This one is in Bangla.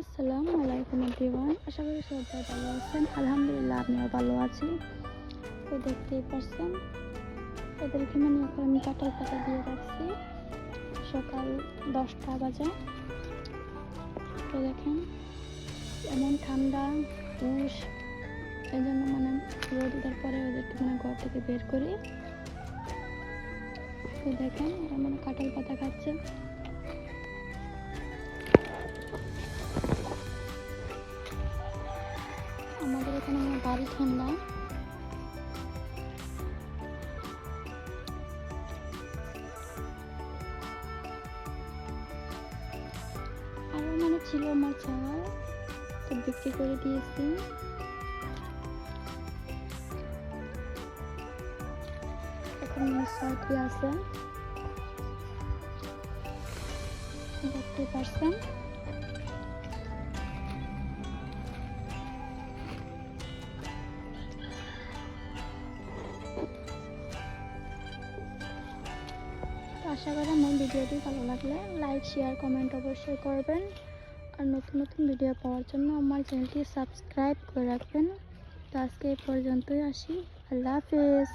আসসালামু আলাইকুম এভরিওয়ান, আশা করি সবাই ভালো আছেন। আলহামদুলিল্লাহ, আমিও ভালো আছি। তো দেখতেই পারছেন ওদেরকে মানে এখন আমি কাটাল পাতা দিয়ে রাখছি। সকাল দশটা বাজে। তো দেখেন, এমন ঠান্ডা উষ এই জন্য মানে রোদ পরে ওদেরকে মানে ঘর থেকে বের করি। তো দেখেন মানে কাঁঠাল এখানে মানে বাড়ি ঠান্ডা আরও মানে ছিল আমার চাওয়া তো বিক্রি করে দিয়েছি। এখন ছয়টি আছে। দেখতে পারছেন আশা করি আমার ভিডিওটি ভালো লাগলে লাইক শেয়ার কমেন্ট অবশ্যই করবেন। আর নতুন নতুন ভিডিও পাওয়ার জন্য আমার চ্যানেলটি সাবস্ক্রাইব করে রাখবেন। তো আজকে এই পর্যন্তই আসি। আল্লাহ হাফেজ।